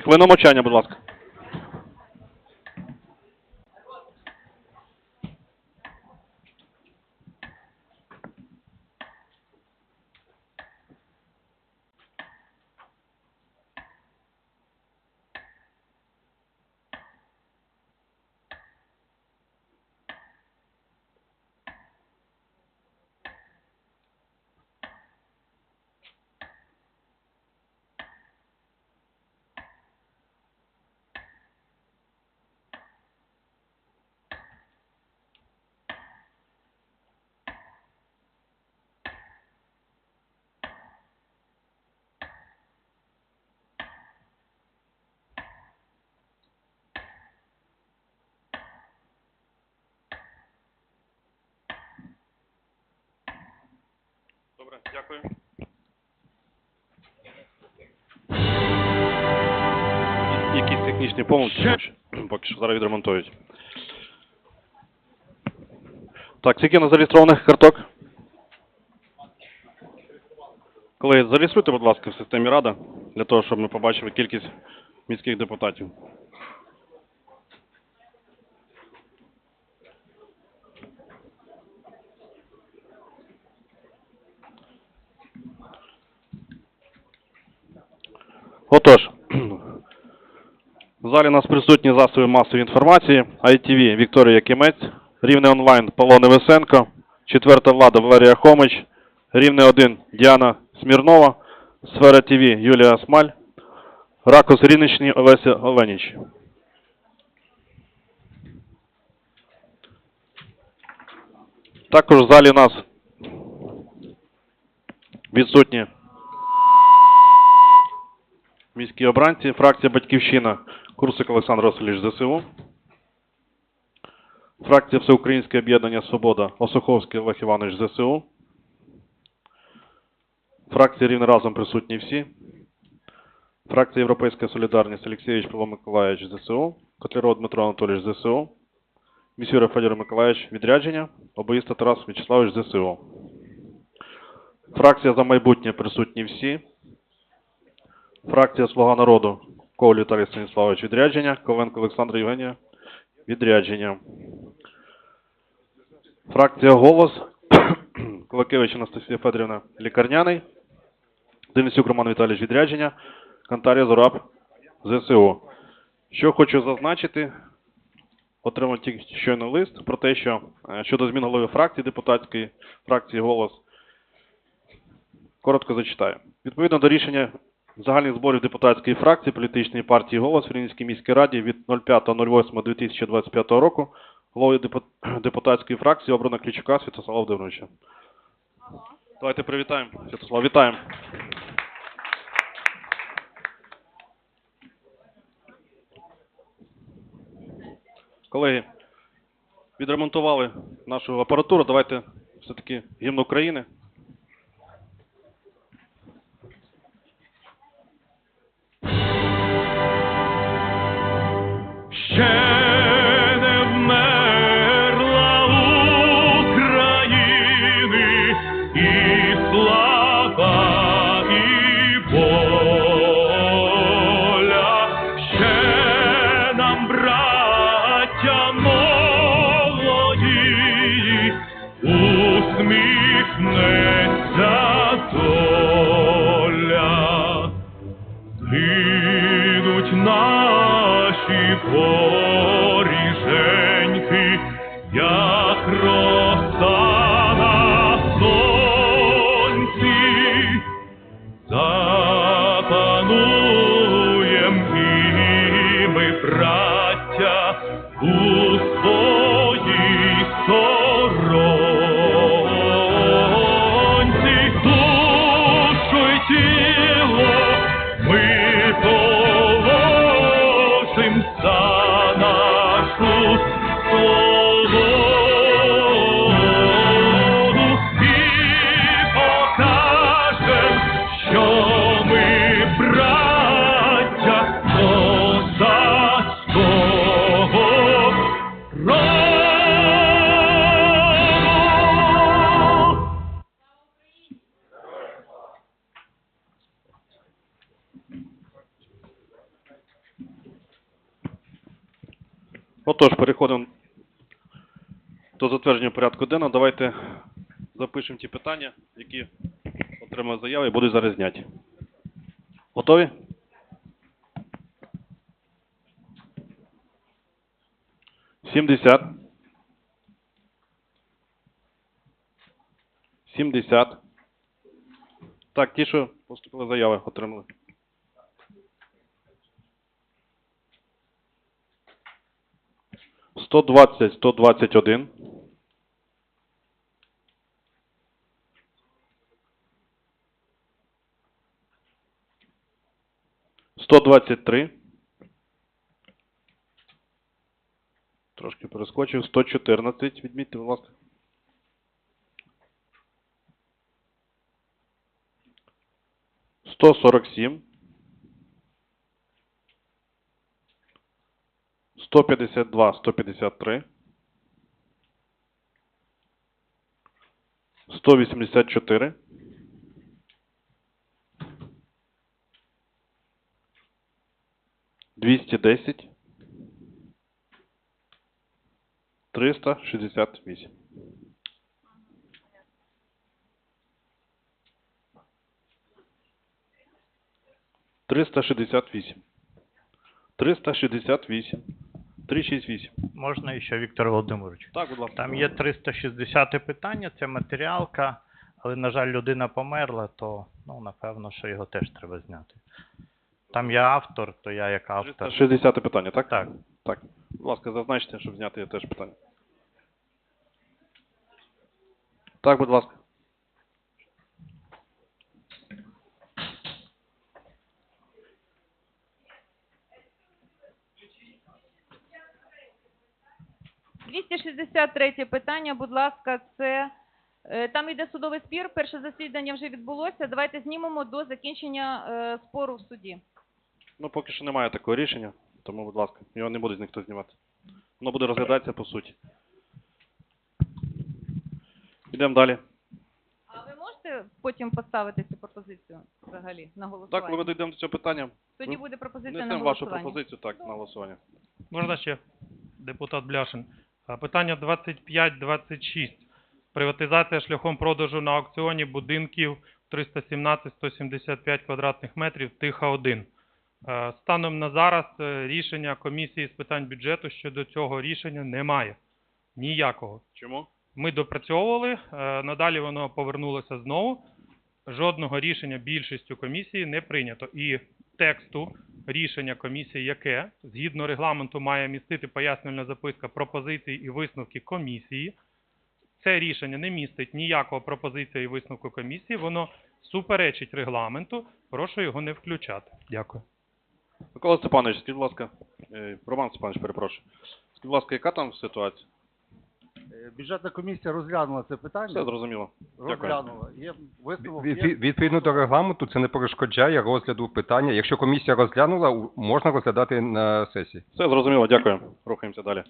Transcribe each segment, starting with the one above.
Хвилина мовчання, будь ласка. Добре, дякую. Якісь технічні помилки, поки що- зараз відремонтують. Так, скільки на зареєстрованих карток? Колеги, зареєструйте, будь ласка, в системі Рада, для того, щоб ми побачили кількість міських депутатів. Отож, в залі у нас присутні засоби масової інформації, ITV Вікторія Якимець, Рівне онлайн Павло Невесенко, Четверта влада Валерія Хомич, Рівне 1 Діана Смірнова, Сфера ТВ Юлія Смаль, Ракус Рівненщини Олеся Оленіч. Також в залі у нас відсутні міські обранці, фракція Батьківщина, Курсик Олександр Васильович ЗСУ, фракція Всеукраїнське об'єднання Свобода, Осуховський Олег Іванович ЗСУ, фракція Рівне разом присутні всі, фракція Європейська Солідарність Олексійович Павло Миколаївич ЗСУ, Котляров Дмитро Анатолійович ЗСУ, Місюра Федір Миколаївич відрядження, Обоїста Тарас Вячеславович ЗСУ. Фракція за майбутнє присутні всі. Фракція Слуга народу Коваль Віталій Станіславович відрядження, Ковенко Олександр Євгенія відрядження. Фракція Голос Кулакевич Анастасія Федорівна лікарняний, Денисюк Роман Віталійович відрядження, Кантарія Зораб ЗСУ. Що хочу зазначити, отримав тільки щойно лист про те, що е, щодо змін голови фракції депутатської фракції Голос коротко зачитаю. Відповідно до рішення загальних зборів депутатської фракції політичної партії «Голос» в Рівненській міській раді від 05.08.2025 року головою депутатської фракції обрано Клічука Святослава Володимировича. Давайте привітаємо. Святослав, вітаємо. Колеги, відремонтували нашу апаратуру. Давайте все-таки гімн України. Отож, переходимо до затвердження порядку денного. Давайте запишемо ті питання, які отримали заяви і будуть зараз зняті. Готові? Сімдесят. Сімдесят. Так, ті, що поступили заяви, отримали. 120, 121. 123. Трошки перескочив. 114. Відмітьте, будь ласка. 147. 152, 153, 184, 210, 368. Триста шістдесят вісім. Триста шістдесят вісім. Триста шістдесят вісім. Три шість вісім. Можна ще, Віктор Володимирович? Так, будь ласка. Там є 360 питання, це матеріалка, але, на жаль, людина померла, то, ну, напевно, що його теж треба зняти. Там я автор, то я як автор. 360 питання, так? Так. Так. Будь ласка, зазначте, щоб зняти теж питання. Так, будь ласка. – 263 питання, будь ласка, це е, там йде судовий спір. Перше засідання вже відбулося. Давайте знімемо до закінчення е, спору в суді. Ну, поки що немає такого рішення, тому, будь ласка, його не буде ніхто знімати. Воно буде розглядатися по суті. Йдемо далі. А ви можете потім поставити цю пропозицію взагалі на голосування? Так, коли ми дійдемо до цього питання, Тоді буде пропозиція на несемо вашу пропозицію так, на голосування. Можна ще, депутат Бляшин. Питання 25-26. Приватизація шляхом продажу на аукціоні будинків 317-175 квадратних метрів Тиха-1. Е, Станом на зараз е, рішення комісії з питань бюджету щодо цього рішення немає. Ніякого. Чому? Ми допрацьовували, е, надалі воно повернулося знову. Жодного рішення більшістю комісії не прийнято. І тексту рішення комісії, яке згідно регламенту має містити пояснювальна записка пропозиції і висновки комісії. Це рішення не містить ніякого пропозиції і висновку комісії, воно суперечить регламенту. Прошу його не включати. Дякую. Микола Степанович, скажіть, будь ласка, е, Роман Степанович, перепрошую. Скажіть, будь ласка, яка там ситуація? Е, Бюджетна комісія розглянула це питання. Все зрозуміло. Розглянула. Є висновок. Від- Є. від- Відповідно до регламенту, це не перешкоджає розгляду питання. Якщо комісія розглянула, у- можна розглядати на сесії. Все зрозуміло, дякую. Рухаємося далі.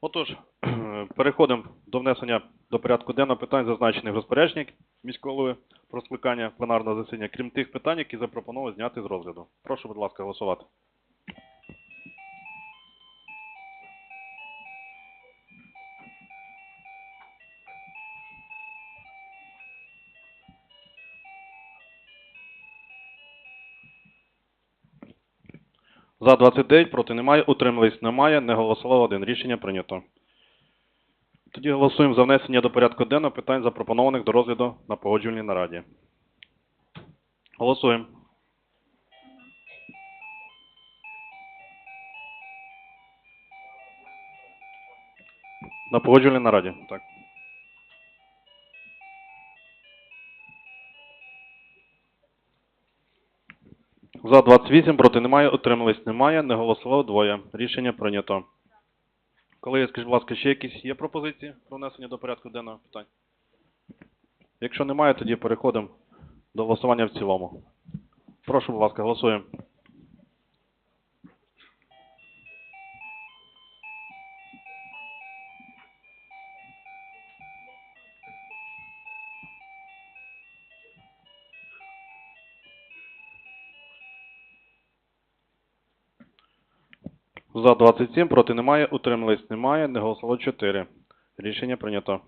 Отож, переходимо до внесення до порядку денного питань, зазначених в розпорядженні міського голови про скликання пленарного засідання, крім тих питань, які запропонували зняти з розгляду. Прошу, будь ласка, голосувати. За 29, проти немає, утримались немає, не голосував один. Рішення прийнято. Тоді голосуємо за внесення до порядку денного питань, запропонованих до розгляду на погоджувальній нараді. Голосуємо. На погоджувальній нараді, так. За 28, проти немає, утримались немає, не голосувало двоє. Рішення прийнято. Колеги, скажіть, будь ласка, ще якісь є пропозиції про внесення до порядку денного питань? Якщо немає, тоді переходимо до голосування в цілому. Прошу, будь ласка, голосуємо. За 27, проти немає, утримались немає, не голосувало 4. Рішення прийнято.